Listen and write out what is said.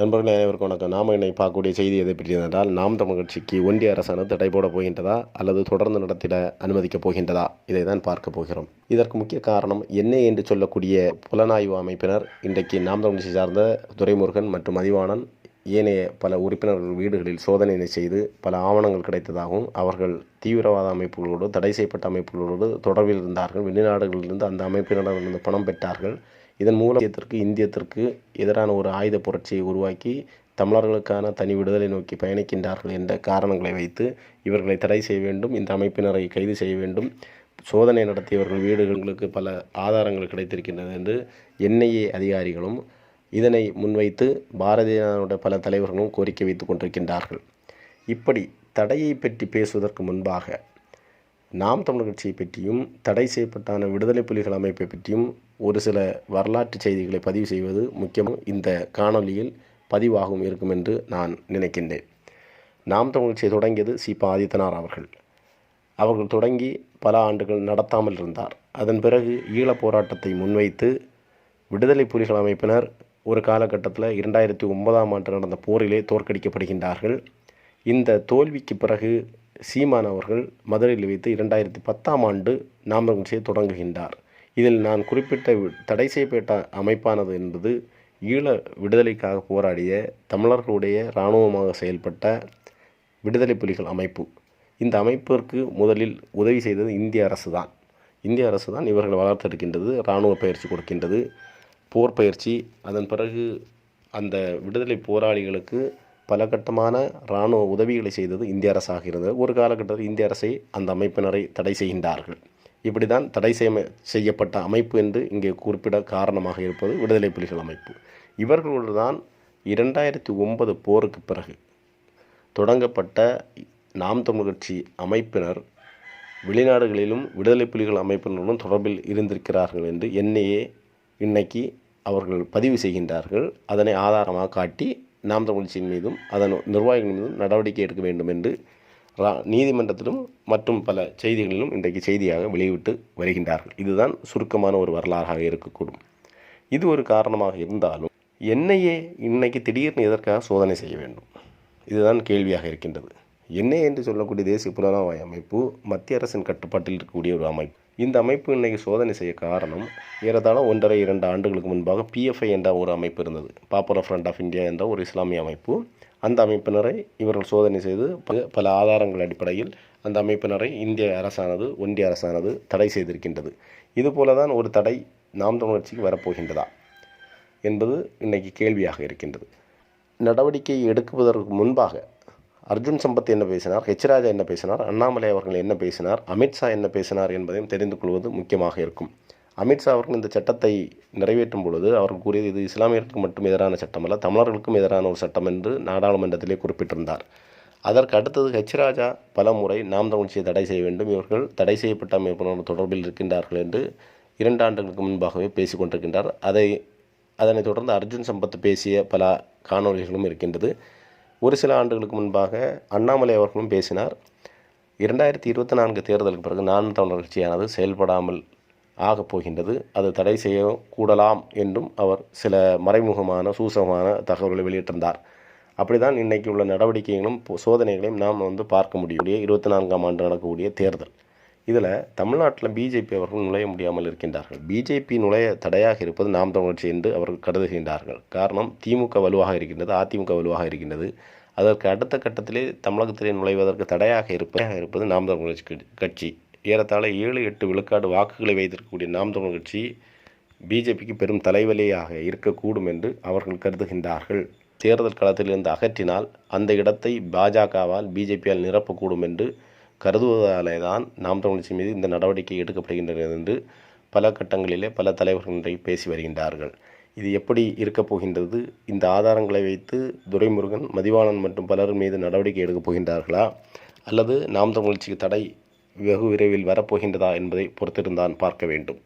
நண்பர்களே அனைவருக்கும் வணக்கம். நாம் என்னை பார்க்கக்கூடிய செய்தி எதை பற்றி என்றால் நாம் தமிழ் கட்சிக்கு ஒன்றிய அரசானது தடை போட போகின்றதா அல்லது தொடர்ந்து நடத்திட அனுமதிக்கப் போகின்றதா? இதை தான் பார்க்க போகிறோம். இதற்கு முக்கிய காரணம் என்ன என்று சொல்லக்கூடிய புலனாய்வு அமைப்பினர் இன்றைக்கு நாம் தமிழ் கட்சி சார்ந்த துரைமுருகன் மற்றும் மதிவாணன் ஏனைய பல உறுப்பினர்கள் வீடுகளில் சோதனை செய்து பல ஆவணங்கள் கிடைத்ததாகவும் அவர்கள் தீவிரவாத அமைப்புகளோடு தடை செய்யப்பட்ட அமைப்புகளோடு தொடர்பில் இருந்தார்கள். வெளிநாடுகளிலிருந்து அந்த அமைப்பினரிடமிருந்து பணம் பெற்றார்கள். இதன் மூலம் இந்தியத்திற்கு இந்தியத்திற்கு எதிரான ஒரு ஆயுத புரட்சியை உருவாக்கி தமிழர்களுக்கான தனி விடுதலை நோக்கி பயணிக்கின்றார்கள் என்ற காரணங்களை வைத்து இவர்களை தடை செய்ய வேண்டும் இந்த அமைப்பினரை கைது செய்ய வேண்டும். சோதனை நடத்தியவர்கள் வீடுகளுக்கு பல ஆதாரங்கள் கிடைத்திருக்கின்றது என்று என்ஐஏ அதிகாரிகளும் இதனை முன்வைத்து பாரதிய பல தலைவர்களும் கோரிக்கை வைத்துக் கொண்டிருக்கின்றார்கள். இப்படி தடையை பற்றி பேசுவதற்கு முன்பாக நாம் தமிழர் கட்சியை பற்றியும் தடை செய்யப்பட்டான விடுதலை புலிகள் அமைப்பை பற்றியும் ஒரு சில வரலாற்று செய்திகளை பதிவு செய்வது முக்கியம் இந்த காணொளியில் பதிவாகவும் இருக்கும் என்று நான் நினைக்கின்றேன். நாம் தமிழ் கட்சியை தொடங்கியது சிபா ஆதித்தனார் அவர்கள். அவர்கள் தொடங்கி பல ஆண்டுகள் நடத்தாமல் இருந்தார். அதன் பிறகு ஈழப் போராட்டத்தை முன்வைத்து விடுதலை புலிகள் அமைப்பினர் ஒரு காலகட்டத்தில் இரண்டாயிரத்தி ஒன்பதாம் ஆண்டு நடந்த போரிலே தோற்கடிக்கப்படுகின்றார்கள். இந்த தோல்விக்கு பிறகு சீமான் அவர்கள் மதுரையில் வைத்து இரண்டாயிரத்தி பத்தாம் ஆண்டு நாம் கட்சியை தொடங்குகின்றார். இதில் நான் குறிப்பிட்ட தடை செய்யப்பட்ட அமைப்பானது என்பது ஈழ விடுதலைக்காக போராடிய தமிழர்களுடைய இராணுவமாக செயல்பட்ட விடுதலை புலிகள் அமைப்பு. இந்த அமைப்பிற்கு முதலில் உதவி செய்தது இந்திய அரசு தான். இந்திய அரசு தான் இவர்களை வளர்த்தெடுக்கின்றது இராணுவ பயிற்சி கொடுக்கின்றது போர் பயிற்சி அதன் பிறகு அந்த விடுதலை போராளிகளுக்கு பல கட்டமான இராணுவ உதவிகளை செய்தது இந்திய அரசாக இருந்தது. ஒரு காலகட்டத்தில் இந்திய அரசை அந்த அமைப்பினரை தடை செய்கின்றார்கள். இப்படி தான் தடை செய்ய செய்யப்பட்ட அமைப்பு என்று இங்கே குறிப்பிட காரணமாக இருப்பது விடுதலை புலிகள் அமைப்பு. இவர்களோடு தான் இரண்டாயிரத்தி ஒன்பது போருக்கு பிறகு தொடங்கப்பட்ட நாம் தமிழ் கட்சி அமைப்பினர் வெளிநாடுகளிலும் விடுதலை புலிகள் அமைப்பினருடன் தொடர்பில் இருந்திருக்கிறார்கள் என்று என்னையே இன்னைக்கு அவர்கள் பதிவு செய்கின்றார்கள். அதனை ஆதாரமாக காட்டி நாம் தமிழ் மீதும் அதன் நிர்வாகிகள் மீதும் நடவடிக்கை எடுக்க வேண்டும் என்று ரா- நீதிமன்றத்திலும் மற்றும் பல செய்திகளிலும் இன்றைக்கு செய்தியாக வெளியிட்டு வருகின்றார்கள். இதுதான் சுருக்கமான ஒரு வரலாறாக இருக்கக்கூடும். இது ஒரு காரணமாக இருந்தாலும் என்னையே இன்னைக்கு திடீர்னு எதற்காக சோதனை செய்ய வேண்டும்? இதுதான் கேள்வியாக இருக்கின்றது. என்ன என்று சொல்லக்கூடிய தேசிய புலனாய்வு அமைப்பு மத்திய அரசின் கட்டுப்பாட்டில் இருக்கக்கூடிய ஒரு அமைப்பு. இந்த அமைப்பு இன்றைக்கி சோதனை செய்ய காரணம் ஏறத்தாழ ஒன்றரை இரண்டு ஆண்டுகளுக்கு முன்பாக பிஎஃப்ஐ என்ற ஒரு அமைப்பு இருந்தது. பாப்புலர் ஃப்ரண்ட் ஆஃப் இந்தியா என்ற ஒரு இஸ்லாமிய அமைப்பு. அந்த அமைப்பினரை இவர்கள் சோதனை செய்து ப- பல ஆதாரங்கள் அடிப்படையில் அந்த அமைப்பினரை இந்திய அரசானது ஒன்றிய அரசானது தடை செய்திருக்கின்றது. இதுபோல தான் ஒரு தடை நாம் தமிழர்ச்சிக்கு வரப்போகின்றதா என்பது இன்றைக்கு கேள்வியாக இருக்கின்றது. நடவடிக்கை எடுக்குவதற்கு முன்பாக அர்ஜுன் சம்பத் என்ன பேசினார்? ஹெச் ராஜா என்ன பேசினார்? அண்ணாமலை அவர்கள் என்ன பேசினார்? அமித்ஷா என்ன பேசினார் என்பதையும் தெரிந்து கொள்வது முக்கியமாக இருக்கும். அமித்ஷா அவர்கள் இந்த சட்டத்தை நிறைவேற்றும் பொழுது அவர்கள் கூறியது இது இஸ்லாமியர்களுக்கு மட்டும் எதிரான சட்டம் அல்ல தமிழர்களுக்கும் எதிரான ஒரு சட்டம் என்று நாடாளுமன்றத்திலே குறிப்பிட்டிருந்தார். அதற்கு அடுத்தது ஹெச் ராஜா பல முறை நாம் தமிழ்ச்சியை தடை செய்ய வேண்டும் இவர்கள் தடை செய்யப்பட்ட அமைப்பினர் தொடர்பில் இருக்கின்றார்கள் என்று இரண்டு ஆண்டுகளுக்கு முன்பாகவே பேசிக்கொண்டிருக்கின்றார் அதை அதனைத் தொடர்ந்து அர்ஜுன் சம்பத் பேசிய பல காணொளிகளும் இருக்கின்றது. ஒரு சில ஆண்டுகளுக்கு முன்பாக அண்ணாமலை அவர்களும் பேசினார். இரண்டாயிரத்தி இருபத்தி நான்கு தேர்தலுக்கு பிறகு நான் தமிழர் கட்சியானது செயல்படாமல் ஆகப் போகின்றது. அது தடை செய்ய கூடலாம் என்றும் அவர் சில மறைமுகமான சூசகமான தகவல்களை வெளியிட்டிருந்தார். அப்படிதான் இன்றைக்கி உள்ள நடவடிக்கைகளும் சோதனைகளையும் நாம் வந்து பார்க்க முடியக்கூடிய இருபத்தி நான்காம் ஆண்டு நடக்கக்கூடிய தேர்தல். இதில் தமிழ்நாட்டில் பிஜேபி அவர்கள் நுழைய முடியாமல் இருக்கின்றார்கள். பிஜேபி நுழைய தடையாக இருப்பது நாம் தமிழ் கட்சி என்று அவர்கள் கருதுகின்றார்கள். காரணம் திமுக வலுவாக இருக்கின்றது அதிமுக வலுவாக இருக்கின்றது. அதற்கு அடுத்த கட்டத்திலே தமிழகத்திலே நுழைவதற்கு தடையாக இருப்பதாக இருப்பது நாம் தமிழ் கட்சி கட்சி. ஏறத்தாழ ஏழு எட்டு விழுக்காடு வாக்குகளை வைத்திருக்கக்கூடிய நாம் தமிழ் கட்சி பிஜேபிக்கு பெரும் தலைவலியாக இருக்கக்கூடும் என்று அவர்கள் கருதுகின்றார்கள். தேர்தல் களத்திலிருந்து அகற்றினால் அந்த இடத்தை பாஜகவால் பிஜேபியால் நிரப்பக்கூடும் என்று கருதுவதாலே தான் நாம் தமிழ்ச்சி மீது இந்த நடவடிக்கை எடுக்கப்படுகின்றது என்று பல கட்டங்களிலே பல தலைவர்கள் இன்றைக்கு பேசி வருகின்றார்கள். இது எப்படி இருக்கப் போகின்றது? இந்த ஆதாரங்களை வைத்து துரைமுருகன் மதிவாணன் மற்றும் பலர் மீது நடவடிக்கை எடுக்கப் போகின்றார்களா? அல்லது நாம் தமிழ்ச்சிக்கு தடை வெகு விரைவில் வரப்போகின்றதா என்பதை பொறுத்திருந்தான் பார்க்க வேண்டும்.